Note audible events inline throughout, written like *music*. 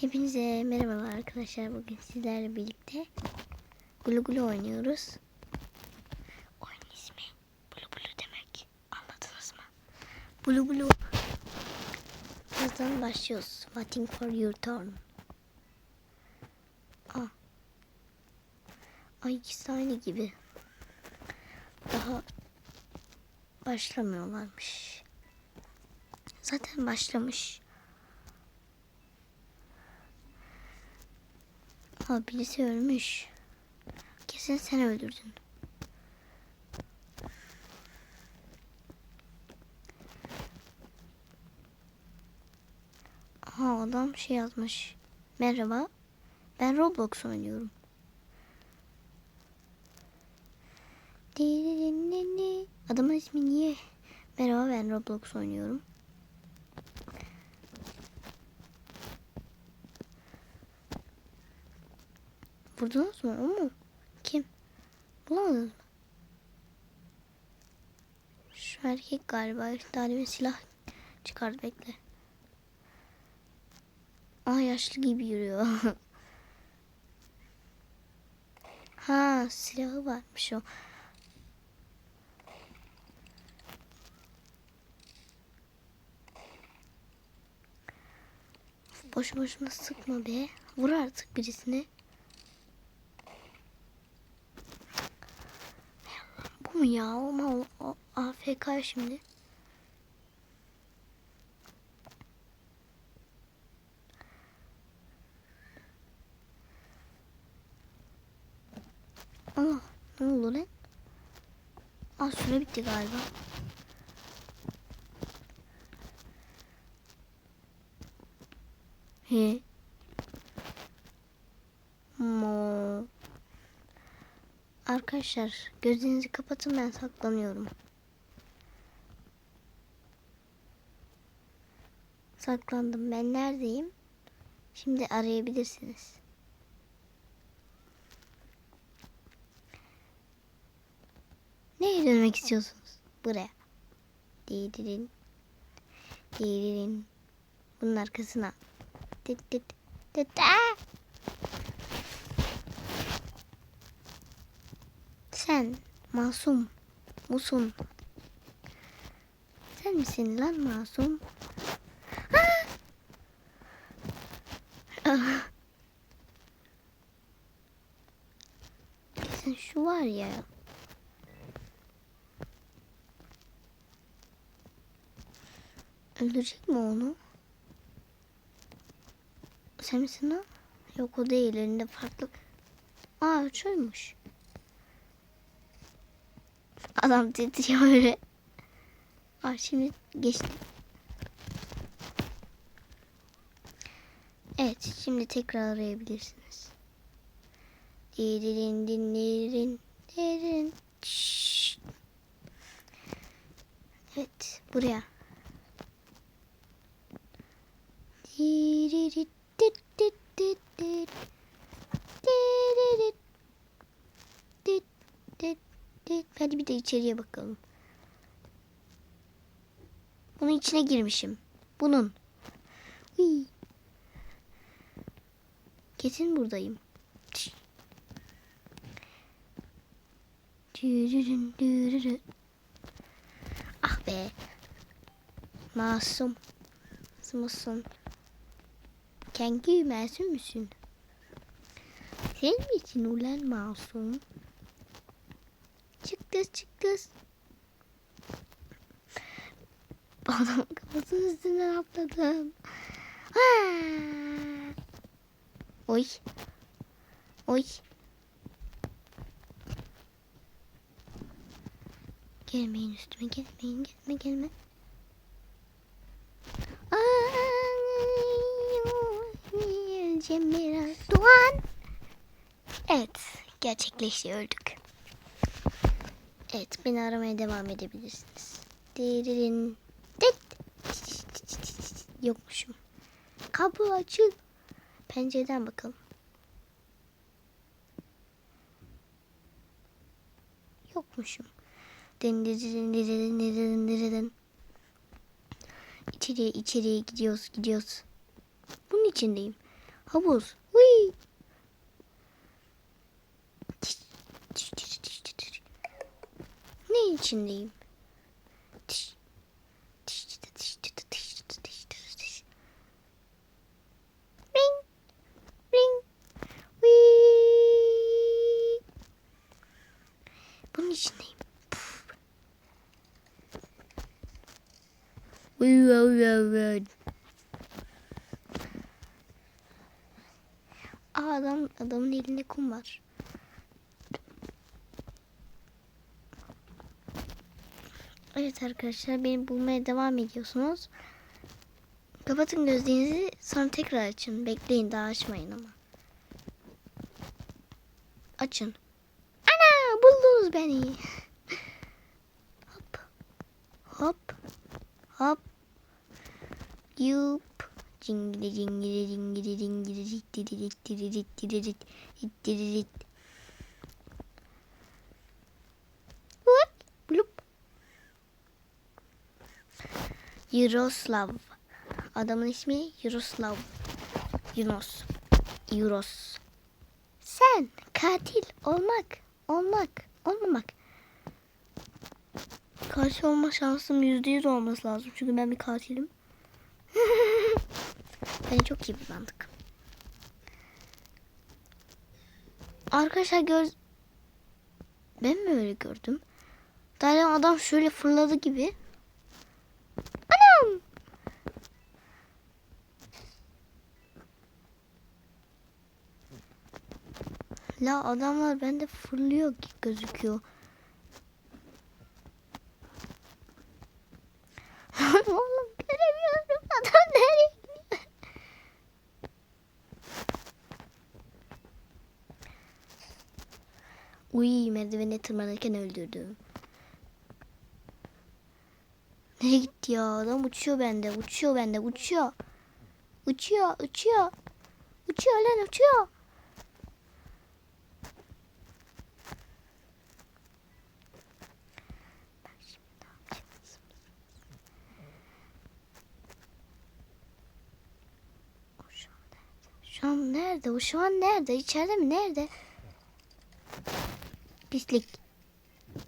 Hepinize merhabalar arkadaşlar. Bugün sizlerle birlikte Gulu Gulu oynuyoruz. Oyun ismi Bulu Bulu demek. Anladınız mı? Bulu Bulu. Birazdan başlıyoruz. Waiting for your turn. Aa. Ay ikisi aynı gibi. Daha başlamıyorlarmış. Zaten başlamış. Ha birisi ölmüş. Kesin sen öldürdün. Aha adam şey yazmış. Merhaba. Ben Roblox oynuyorum. Adamın ismi niye? Merhaba ben Roblox oynuyorum. Vurdunuz mu? Kim? Bulamadınız mı? Şu erkek galiba. Demin silah çıkardı bekle. Aa yaşlı gibi yürüyor. *laughs* ha silahı varmış o. Boş boşuna sıkma be. Vur artık birisini. Bu mu ya? Ama o, o AFK şimdi. Allah ne oldu lan? Aa süre bitti galiba. He. Arkadaşlar gözlerinizi kapatın ben saklanıyorum. Saklandım. Ben neredeyim? Şimdi arayabilirsiniz. Nereye dönmek istiyorsunuz? Buraya. Didirin. Didirin. Bunun arkasına. Dit dit. Dit. Aa! Sen masum musun? Sen misin lan masum? Ah! Ah! Kesin şu var ya. Öldürecek mi onu? Sen misin o? Yok o değil elinde farklı. Aa şuymuş. Adam titriyor öyle. Aa şimdi geçti. Evet şimdi tekrar arayabilirsiniz. Dirin din dirin dirin. Şşş. Evet buraya. Dit dit dit. Diririt dit dit dit. Hadi bir de içeriye bakalım. Bunun içine girmişim. Bunun. Uy. Kesin buradayım. Ah be. Masum. Masum. Kendi masum musun? Sen misin ulan masum? Kız çık kız. Adamın kafasının üstünden atladım. Aa! Oy. Oy. Gelmeyin üstüme gelmeyin gelme gelme. Ay, Cemil Doğan. Evet gerçekleşti öldük. Evet beni aramaya devam edebilirsiniz. Diririn. Yokmuşum. Kapı açıl. Pencereden bakalım. Yokmuşum. Dindirin dirin dirin dirin. İçeriye içeriye gidiyoruz gidiyoruz. Bunun içindeyim. Havuz. Uy. Içindeyim? Evet arkadaşlar beni bulmaya devam ediyorsunuz. Kapatın gözlerinizi sonra tekrar açın. Bekleyin daha açmayın ama. Açın. Ana buldunuz beni. hop. Hop. Hop. Yup. Cingili cingili cingili cingili rittirit tiririt tiririt ittiririt. Hop. Yuroslav. Adamın ismi Yuroslav. Yunus. Yuros. Sen katil olmak, olmak, olmamak. Katil olma şansım yüzde yüz olması lazım. Çünkü ben bir katilim. *laughs* Beni çok iyi kullandık. Arkadaşlar gör... Ben mi öyle gördüm? Daha adam şöyle fırladı gibi. La adamlar bende fırlıyor ki gözüküyor. *laughs* Oğlum göremiyorum adam nereye gidiyor? Uy merdivene tırmanırken öldürdüm. Nereye gitti ya? Adam uçuyor bende, uçuyor bende, uçuyor. Uçuyor, uçuyor. Uçuyor lan uçuyor. Bak şimdi ne yapacağız? O şu an nerede? Şu an nerede? O şu an nerede? İçeride mi? Nerede? Pislik.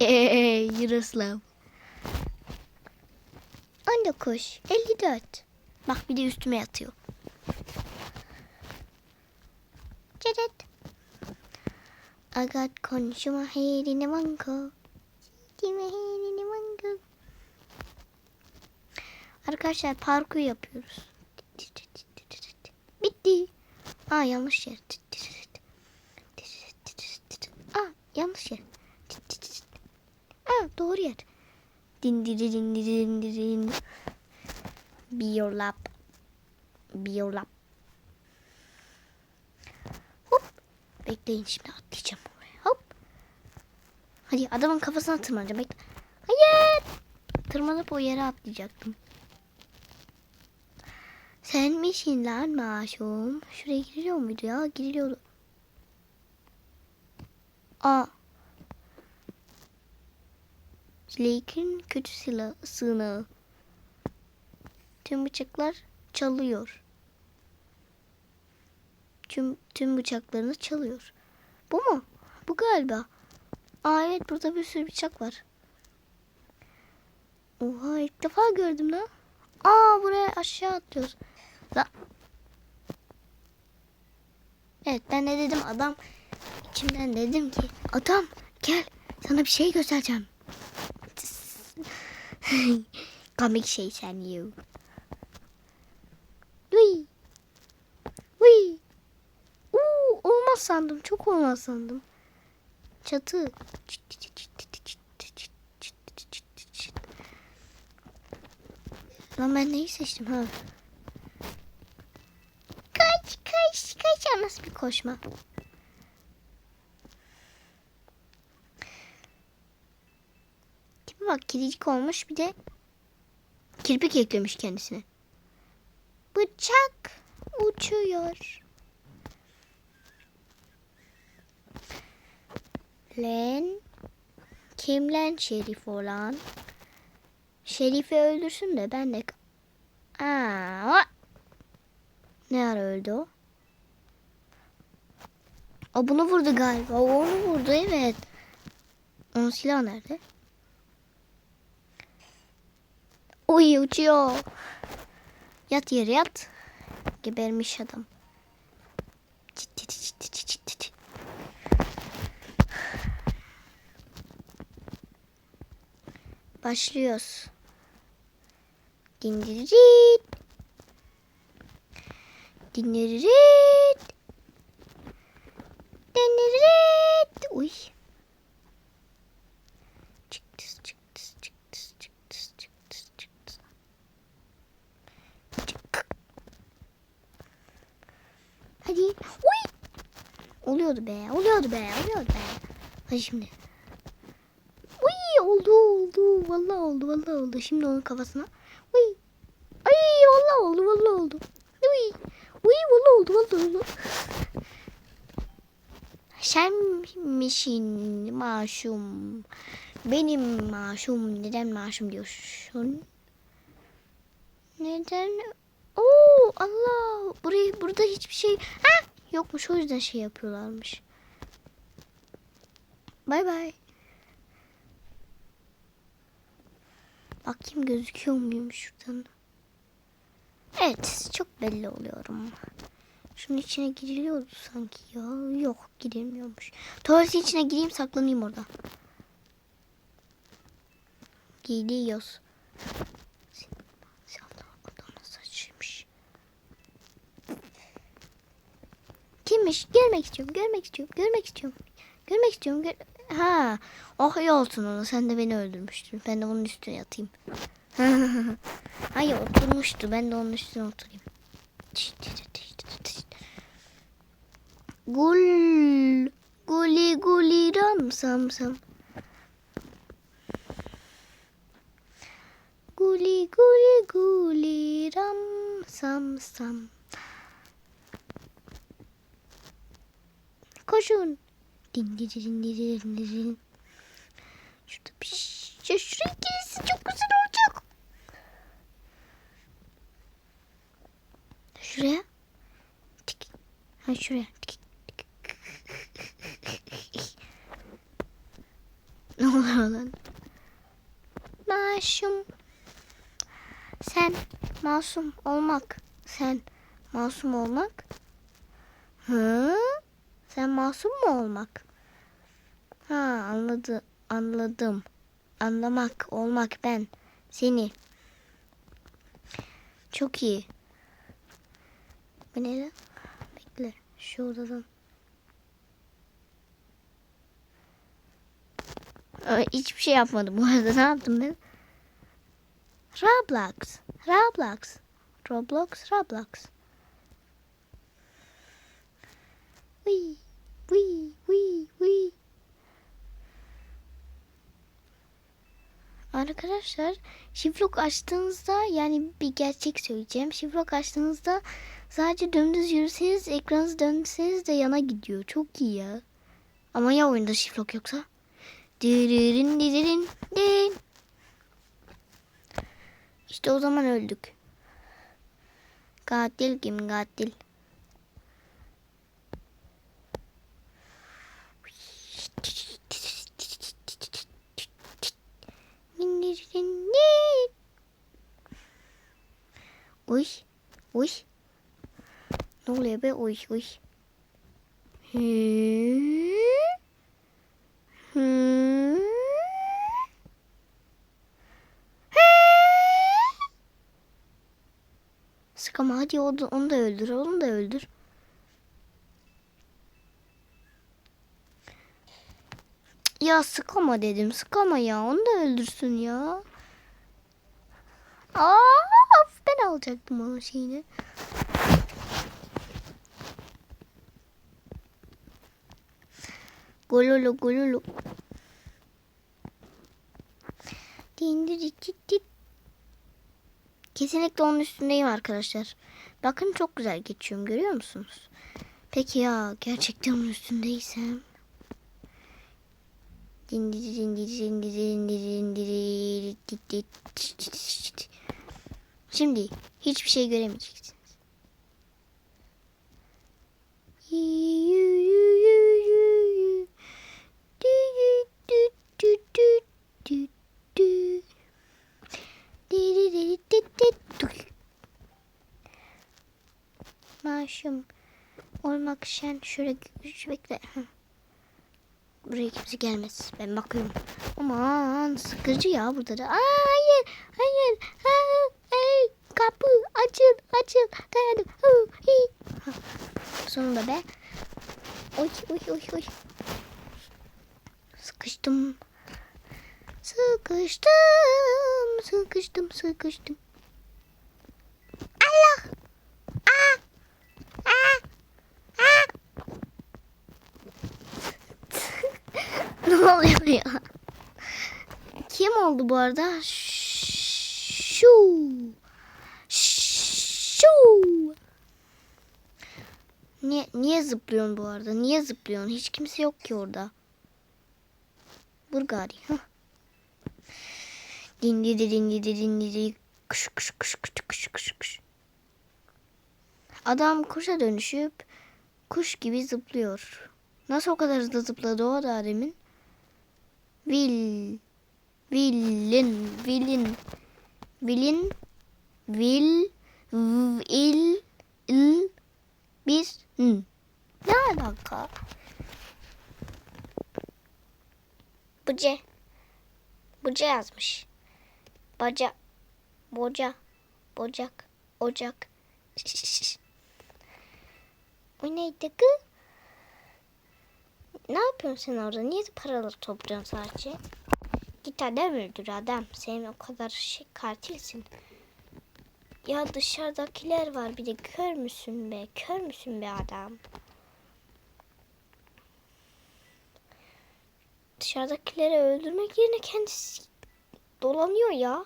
Eee Yaroslav. 19, 54. Bak bir de üstüme yatıyor. Ceret. Agat konuşma herini manko. Kime herini manko. Arkadaşlar parkur yapıyoruz. Bitti. Aa yanlış yer. Aa yanlış yer. Aa doğru yer. Din din din din din din. Biolap. Biolap. Hop. Bekleyin şimdi atlayacağım oraya. Hop. Hadi adamın kafasına tırmanacağım. Bekle. Hayır. Tırmanıp o yere atlayacaktım. Sen misin lan maşum? Şuraya giriliyor muydu ya? Giriliyordu. Aa. Lake'in kötü silah, sığınağı. Tüm bıçaklar çalıyor. Tüm, tüm bıçaklarını çalıyor. Bu mu? Bu galiba. Aa evet burada bir sürü bıçak var. Oha ilk defa gördüm lan. Aa buraya aşağı atlıyoruz. La. Evet ben de dedim adam içimden dedim ki adam gel sana bir şey göstereceğim. *laughs* Komik şey sen you. Uy. Uy. Uuu olmaz sandım. Çok olmaz sandım. Çatı. Lan ben neyi seçtim ha? Kaç nasıl bir koşma? Tipe bak kedicik olmuş bir de kirpik eklemiş kendisine. Bıçak uçuyor. Len kim lan şerif olan? Şerifi öldürsün de ben de... Aa, ne ara öldü o? O bunu vurdu galiba. O onu vurdu evet. Onun silahı nerede? Uy uçuyor. Yat yere yat. Gebermiş adam. Çit çit çit çit. Başlıyoruz. Dindiririt. Dindiririt. Uy. Çıktı çıktı çıktı çıktı çıktı çıktı. Çık. Hadi. Uy. Oluyordu be. Oluyordu be. Oluyordu be. Hadi şimdi. Uy oldu oldu. Vallahi oldu vallahi oldu. Şimdi onun kafasına. Uy. Ay vallahi oldu vallahi oldu. Uy. Uy vallahi oldu vallahi oldu. Sen misin maşum? Benim maşum. Neden maşum diyorsun? Neden? Oo Allah. Burayı burada hiçbir şey ha yokmuş o yüzden şey yapıyorlarmış. Bay bay. Bakayım gözüküyor muyum şuradan? Evet çok belli oluyorum. Şunun içine giriliyordu sanki ya. Yok girilmiyormuş. Tuvaletin içine gireyim saklanayım orada. Saçıymış. Kimmiş? Görmek istiyorum, görmek istiyorum, görmek istiyorum. Görmek istiyorum. Gör ha, oh iyi olsun onu. Sen de beni öldürmüştün. Ben de onun üstüne yatayım. *laughs* Hayır oturmuştu. Ben de onun üstüne oturayım. Gul. Guli guli ram sam sam. Guli guli guli ram sam sam. Koşun. Din din din din din din. Şurada bir şey. Ya şuraya gelirsin çok güzel olacak. Şuraya. Ha şuraya. Ne oluyor lan? Masum. Sen masum olmak. Sen masum olmak. Hı? Sen masum mu olmak? Ha anladı, anladım. Anlamak, olmak ben. Seni. Çok iyi. Bu ne lan? Bekle. Şu odadan. Hiçbir şey yapmadım bu arada. *laughs* Ne yaptım ben? Roblox. Roblox. Roblox. Roblox. Wee. Wee. Wee. Wee. Arkadaşlar şiflok açtığınızda yani bir gerçek söyleyeceğim. Şiflok açtığınızda sadece dümdüz yürüseniz ekranınızı dönseniz de yana gidiyor. Çok iyi ya. Ama ya oyunda şiflok yoksa? Diririn diririn din. İşte o zaman öldük. Katil kim katil? Uy, uy. Ne oluyor be? Uy, uy. Hı? Hı? Sıkama hadi onu da, öldür, onu da öldür. Ya sıkama dedim, sıkama ya, onu da öldürsün ya. Aa, ben alacaktım onun şeyini. Gololo. Dindiricicit. Kesinlikle onun üstündeyim arkadaşlar. Bakın çok güzel geçiyorum görüyor musunuz? Peki ya gerçekten onun üstündeysem? Dindiri dindiri dindiri dindiri dindiri. Şimdi hiçbir şey göremeyeceksiniz. Maaşım olmak için şöyle güç bekle. Buraya kimse gelmez. Ben bakıyorum. Aman sıkıcı ya burada da. Aa, hayır hayır. Ha, hey, kapı açıl açıl. Dayandım. Ha, sonunda be. Oy oy oy oy. Sıkıştım. Sıkıştım. Sıkıştım sıkıştım. Allah. Aa. Aa. Aa. *laughs* ne oluyor ya? Kim oldu bu arada? Şu. Şu. Niye, niye zıplıyorsun bu arada? Niye zıplıyorsun? Hiç kimse yok ki orada. Vur gari. Hah. Din di di din di di din di di. Kış kış kış kış kış kış kış. Adam kuşa dönüşüp kuş gibi zıplıyor. Nasıl o kadar hızlı zıpladı o da demin? Vil. Villin. Vilin. Vilin. Vil. Il. Il. Bir. N. Ne alaka? Buce. Buce yazmış. Baca. Boca. Bocak. Ocak. *laughs* O neydi kı? Ne yapıyorsun sen orada? Niye paraları topluyorsun sadece? Git adam öldür adam. Sen o kadar şey katilsin. Ya dışarıdakiler var bir de kör müsün be? Kör müsün be adam? Dışarıdakileri öldürmek yerine kendisi dolanıyor ya.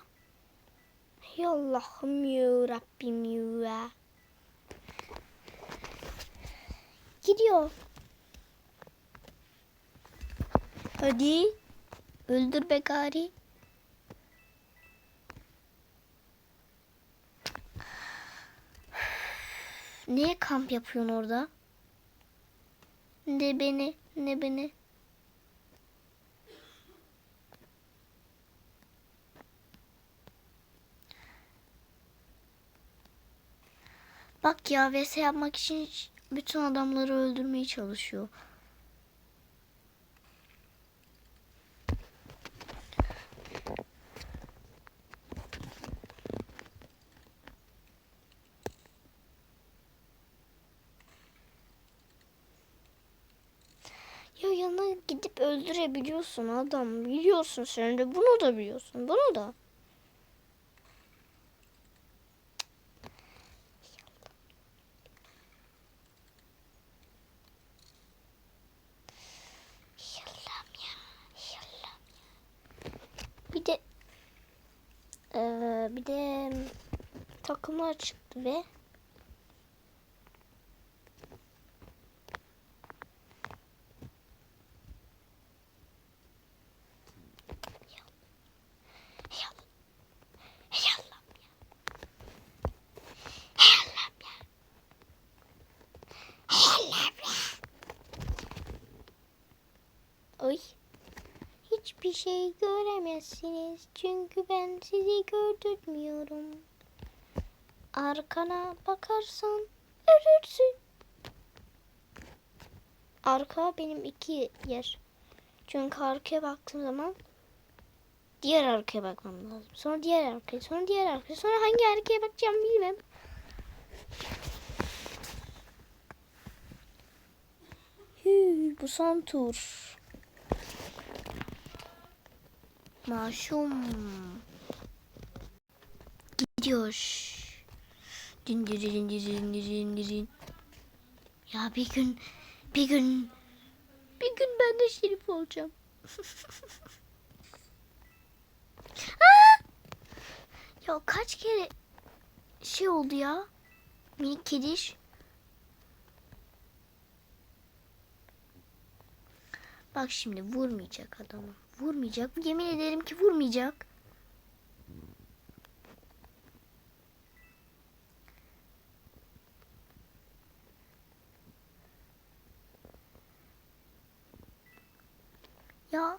Ey Allah'ım ya Rabbim ya. Gidiyor. Hadi. Öldür be gari. Niye kamp yapıyorsun orada? Ne beni, ne beni. Bak ya vs yapmak için bütün adamları öldürmeye çalışıyor. Ya yanına gidip öldürebiliyorsun adam. Biliyorsun sen de bunu da biliyorsun. Bunu da. Yallam ya. Yallam ya. Bir de eee, bir de takımlar çıktı ve. Oy. Hiçbir şey göremezsiniz çünkü ben sizi gördürmüyorum. Arkana bakarsan ölürsün. Arka benim iki yer. Çünkü arkaya baktığım zaman diğer arkaya bakmam lazım. Sonra diğer arkaya, sonra diğer arkaya, sonra hangi arkaya bakacağım bilmem. Bu son tur. Maşum. Gidiyor. Din din din din din din din. Ya bir gün, bir gün, bir gün ben de şerif olacağım. Aa! *laughs* Ya kaç kere şey oldu ya? Minik kediş. Bak şimdi vurmayacak adamı. Vurmayacak. Yemin ederim ki vurmayacak. Ya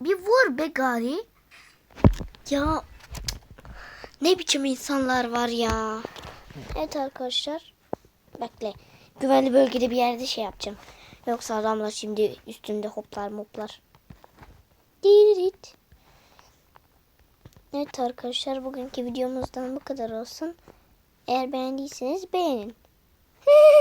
bir vur be gari. Ya ne biçim insanlar var ya. Evet arkadaşlar. Bekle. Güvenli bölgede bir yerde şey yapacağım. Yoksa adamlar şimdi üstünde hoplar moplar. Dirit. Evet arkadaşlar bugünkü videomuzdan bu kadar olsun. Eğer beğendiyseniz beğenin. *laughs*